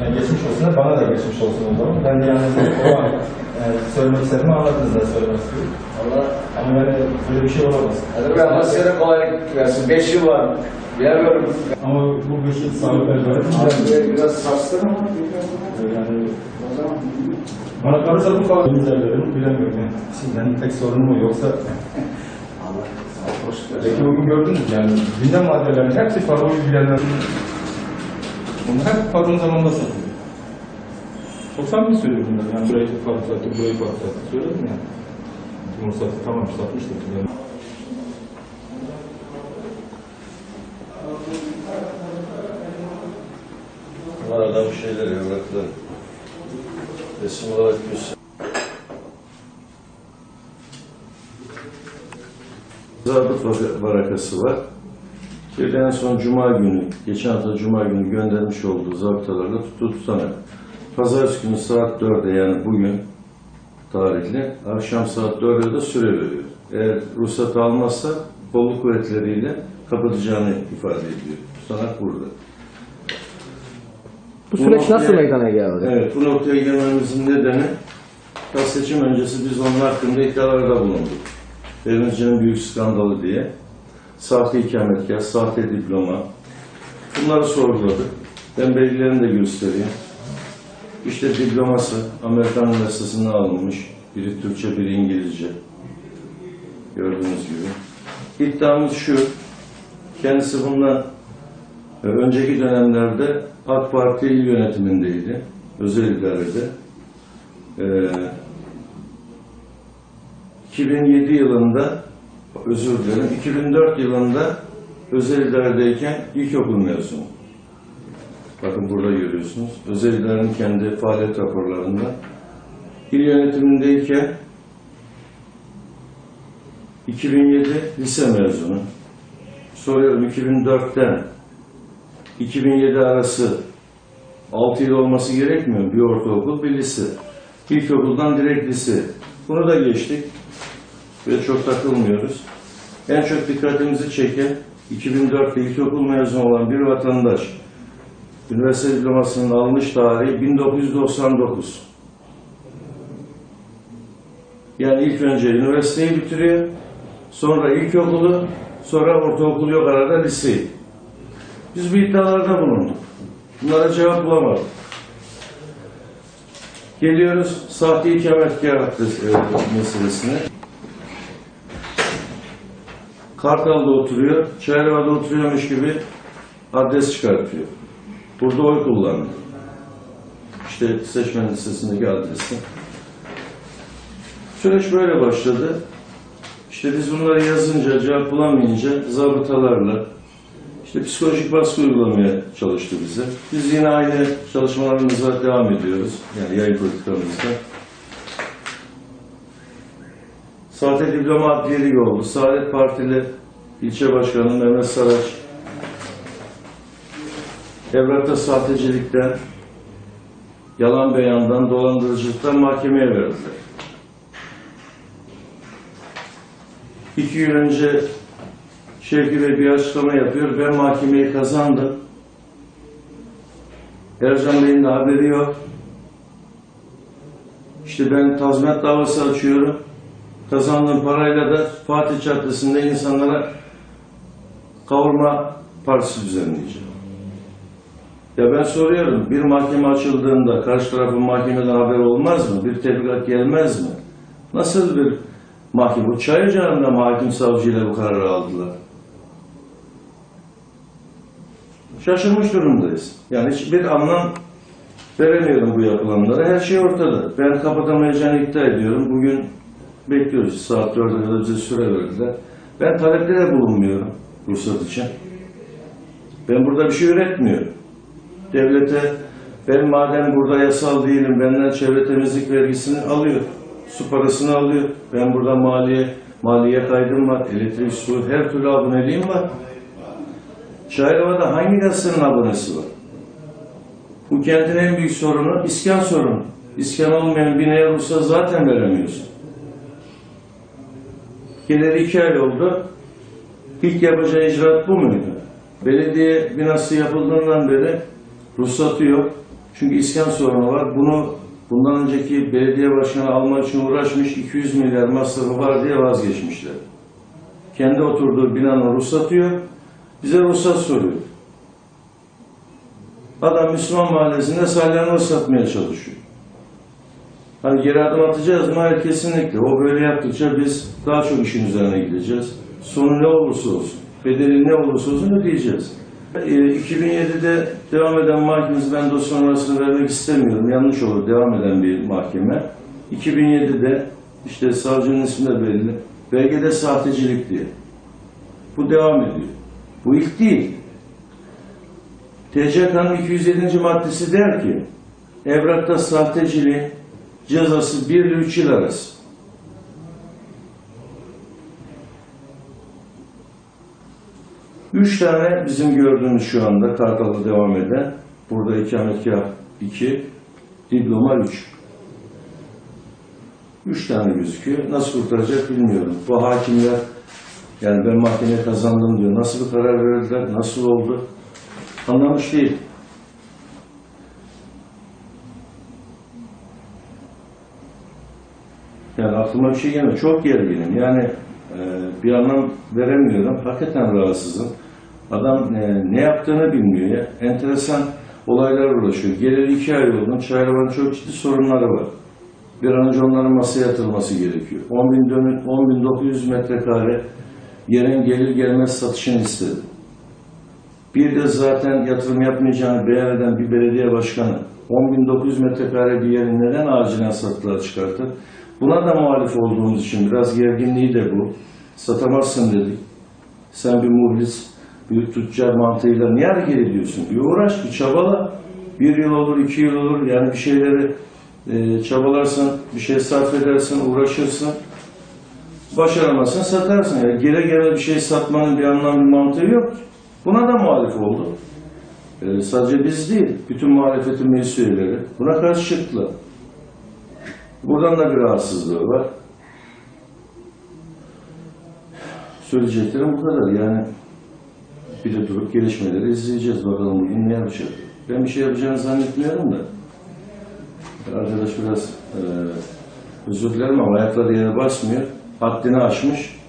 Yani geçmiş olsun da bana da geçmiş olsun o zaman. Ben de yani o an yani söylemek istediğimi anladınız da söylemek istiyorum. Allah Ama yani böyle bir şey olamaz. Bey Allah size kolaylık versin. Beş yıl var. Bilemiyorum. Ama bu bir şey sağlık elbette. Abi biraz sarstın ama. Yani O zaman bana kalırsa bu falan güzellerim bilemiyorum yani. Sizden tek sorun mu yoksa Allah sağ hoş Peki bugün gördünüz yani gündem maddelerin hepsi paroyu bilenler. Bunlar hep paron zamanında satılıyor. Çok samimi söylüyorum bunları. Yani burayı patlattı, burayı patlattı. Söyledim yani. Timur sattı, tamam satmıştır. Yani. Var adam şeyler evraklar. Resim olarak göster. Zabıt varakası var. De en son Cuma günü, geçen hafta Cuma günü göndermiş olduğu zabıtalarla tuttu tutanak. Pazartesi günü saat 4'e yani bugün tarihli, akşam saat 4'e de süre veriyor. Eğer ruhsat almazsa kolluk kuvvetleriyle kapatacağını ifade ediyor. Tutanak burada. Bu süreç Bu nasıl meydana geldi? Evet, bu noktaya gelmemizin nedeni seçim öncesi biz onun hakkında iddialarda bulunduk. Denizci'nin büyük skandalı diye. Sahte ikametgah, sahte diploma. Bunları sorguladık. Ben belgelerini de göstereyim. İşte diploması Amerikan Üniversitesi'nden alınmış. Biri Türkçe, biri İngilizce. Gördüğünüz gibi. İddiamız şu. Kendisi bundan e, Önceki dönemlerde AK Parti il yönetimindeydi, özel idarede. Ee, 2007 yılında, özür dilerim, 2004 yılında özel idaredeyken ilkokul mezunu. Bakın burada görüyorsunuz. Özel idarenin kendi faaliyet raporlarında. İl yönetimindeyken 2007 lise mezunu. Soruyorum 2004'ten 2007 arası 6 yıl olması gerekmiyor? Bir ortaokul, bir lise. İlkokuldan direkt lise. Bunu da geçtik ve çok takılmıyoruz. En çok dikkatimizi çeken 2004'te ilkokul mezunu olan bir vatandaş üniversite diplomasının almış tarihi 1999. Yani ilk önce üniversiteyi bitiriyor, sonra ilkokulu, sonra ortaokulu yok arada liseyi. Biz bu iddialarda bulunduk. Bunlara cevap bulamadık. Geliyoruz sahte ikametgah meselesine. Kartal'da oturuyor, Çayırva'da oturuyormuş gibi adres çıkartıyor. Burada oy kullandı. İşte seçmen listesindeki adresi. Süreç böyle başladı. İşte biz bunları yazınca, cevap bulamayınca zabıtalarla, işte psikolojik baskı uygulamaya çalıştı bize. Biz yine aynı çalışmalarımıza devam ediyoruz. Yani yayın politikamızda. Sahte diploma adliyelik oldu. Saadet Partili ilçe başkanı Mehmet Saraç evrakta sahtecilikten, yalan beyandan, dolandırıcılıktan mahkemeye verdiler. İki gün önce Şevki Bey bir açıklama yapıyor. Ben mahkemeyi kazandım. Ercan Bey'in de haberi yok. İşte ben tazminat davası açıyorum. Kazandığım parayla da Fatih Caddesi'nde insanlara kavurma partisi düzenleyeceğim. Ya ben soruyorum, bir mahkeme açıldığında karşı tarafın mahkemeden haber olmaz mı? Bir tebligat gelmez mi? Nasıl bir mahkeme? Bu Çayırca'nda mahkum savcıyla bu kararı aldılar. şaşırmış durumdayız. Yani hiçbir anlam veremiyorum bu yapılanlara. Her şey ortada. Ben kapatamayacağını iddia ediyorum. Bugün bekliyoruz. Saat 4'e kadar bize süre verdiler. Ben talepte de bulunmuyorum ruhsat için. Ben burada bir şey üretmiyorum. Devlete ben madem burada yasal değilim, benden çevre temizlik vergisini alıyor. Su parasını alıyor. Ben burada maliye, maliye kaydım var, elektrik, su, her türlü aboneliğim var. Çayrova'da hangi gazetenin abonesi var? Bu kentin en büyük sorunu iskan sorunu. İskan olmayan binaya ruhsat zaten veremiyorsun. Geleli iki ay oldu. İlk yapacağı icraat bu muydu? Belediye binası yapıldığından beri ruhsatı yok. Çünkü iskan sorunu var. Bunu bundan önceki belediye başkanı almak için uğraşmış 200 milyar masrafı var diye vazgeçmişler. Kendi oturduğu binanın ruhsatı yok. Bize ruhsat soruyor. Adam Müslüman mahallesinde salyangoz satmaya çalışıyor. Hani geri adım atacağız mı? Hayır kesinlikle. O böyle yaptıkça biz daha çok işin üzerine gideceğiz. Sonu ne olursa olsun, bedeli ne olursa olsun ödeyeceğiz. Ee, 2007'de devam eden mahkemesi, ben dosyanın arasını vermek istemiyorum. Yanlış olur, devam eden bir mahkeme. 2007'de işte savcının ismi de belli. Belgede sahtecilik diye. Bu devam ediyor. Bu ilk değil. TCK'nın 207. maddesi der ki, evrakta sahteciliğin cezası 1 ile 3 yıl arası. Üç tane bizim gördüğümüz şu anda Kartal'da devam eden, burada ikametgah 2, diploma 3. Üç tane gözüküyor. Nasıl kurtaracak bilmiyorum. Bu hakimler, yani ben mahkemeye kazandım diyor. Nasıl bir karar verdiler, nasıl oldu? Anlamış değil. Yani aklıma bir şey gelmiyor. Çok gerginim. Yani e, bir anlam veremiyorum. Hakikaten rahatsızım. Adam e, ne yaptığını bilmiyor ya. Enteresan olaylar ulaşıyor. Geleli iki ay oldu. Çayravan'ın çok ciddi sorunları var. Bir an önce onların masaya yatırılması gerekiyor. 10 bin dönüm, 10.900 metrekare yerin gelir gelmez satışını istedi. Bir de zaten yatırım yapmayacağını beyan eden bir belediye başkanı 10.900 metrekare bir yerin neden acilen satılığa çıkartır? Buna da muhalif olduğumuz için biraz gerginliği de bu. Satamazsın dedik. Sen bir muhlis, bir tüccar mantığıyla niye hareket ediyorsun? Bir uğraş, bir çabala. Bir yıl olur, iki yıl olur. Yani bir şeyleri e, çabalarsın, bir şey sarf edersin, uğraşırsın. Başaramazsın, satarsın. Yani gele gele bir şey satmanın bir anlam, bir mantığı yok. Buna da muhalif oldu. E, sadece biz değil, bütün muhalefetin meclis buna karşı çıktılar. Buradan da bir rahatsızlığı var. Söyleyeceklerim bu kadar. Yani bir de durup gelişmeleri izleyeceğiz. Bakalım bugün ne yapacak. Ben bir şey yapacağını zannetmiyorum da. Arkadaş biraz e, özür dilerim ama ayakları yere basmıyor. Haddini aşmış.